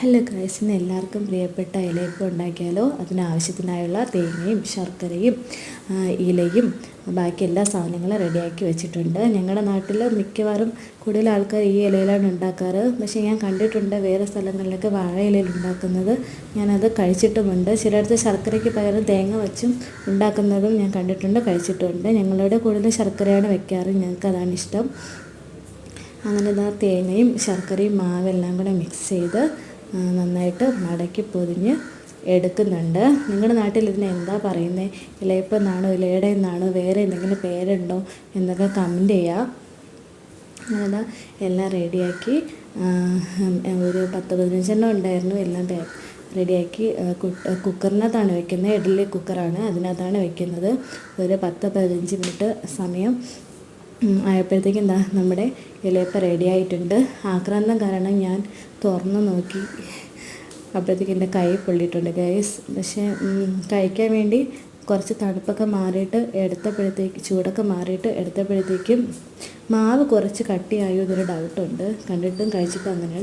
Hello ഇന്ന് എല്ലാവർക്കും പ്രിയപ്പെട്ട ഇലയപ്പം ഉണ്ടാക്കിയാലോ? അതിനാവശ്യത്തിനായുള്ള തേങ്ങയും ശർക്കരയും ഇലയും ബാക്കി എല്ലാ സാധനങ്ങളും റെഡിയാക്കി വെച്ചിട്ടുണ്ട്. ഞങ്ങളുടെ നാട്ടിൽ മിക്കവാറും കൂടുതൽ ആൾക്കാർ ഈ ഇലയിലാണ് ഉണ്ടാക്കാറ്. പക്ഷേ ഞാൻ കണ്ടിട്ടുണ്ട് വേറെ സ്ഥലങ്ങളിലൊക്കെ വാഴ ഇലയിൽ ഉണ്ടാക്കുന്നത്. ഞാനത് കഴിച്ചിട്ടുമുണ്ട്. ചിലയിടത്ത് ശർക്കരയ്ക്ക് പകരം തേങ്ങ വെച്ചും ഉണ്ടാക്കുന്നതും ഞാൻ കണ്ടിട്ടുണ്ട് കഴിച്ചിട്ടുണ്ട് ഞങ്ങളുടെ കൂടുതൽ ശർക്കരയാണ് വെക്കാറ്. ഞങ്ങൾക്ക് അതാണ് ഇഷ്ടം. അങ്ങനെ തേങ്ങയും ശർക്കരയും മാവെല്ലാം കൂടെ മിക്സ് ചെയ്ത് നന്നായിട്ട് മടക്കി പൊതിഞ്ഞ് എടുക്കുന്നുണ്ട്. നിങ്ങളുടെ നാട്ടിൽ ഇതിന് എന്താ പറയുന്നത് ഇലയപ്പം എന്നാണോ ഇലയുടെ എന്നാണോ വേറെ എന്തെങ്കിലും പേരുണ്ടോ എന്നൊക്കെ കമന്റ് ചെയ്യുക അതാ എല്ലാം റെഡിയാക്കി ഒരു പത്ത് പതിനഞ്ചെണ്ണം ഉണ്ടായിരുന്നു. എല്ലാം റെഡിയാക്കി കുക്കറിനകത്താണ് വെക്കുന്നത്. ഇഡ്ഡലി കുക്കറാണ്. അതിനകത്താണ് വെക്കുന്നത്. ഒരു പത്ത് പതിനഞ്ച് മിനിറ്റ് സമയം. ആയപ്പോഴത്തേക്കും എന്താ നമ്മുടെ ഇലയപ്പം റെഡി ആയിട്ടുണ്ട്. ആക്രാന്തം കാരണം ഞാൻ തുറന്നു നോക്കി. അപ്പോഴത്തേക്കും എന്റെ കൈ പൊള്ളിയിട്ടുണ്ട് ഗൈസ് പക്ഷേ കഴിക്കാൻ വേണ്ടി കുറച്ച് തണുപ്പൊക്കെ മാറിയിട്ട് എടുത്തപ്പോഴത്തേക്ക് ചൂടൊക്കെ മാറിയിട്ട് എടുത്തപ്പോഴത്തേക്കും മാവ് കുറച്ച് കട്ടിയായോ എന്നൊരു ഡൗട്ടുണ്ട് കണ്ടിട്ടും കഴിച്ചിട്ടും അങ്ങനെയാണ്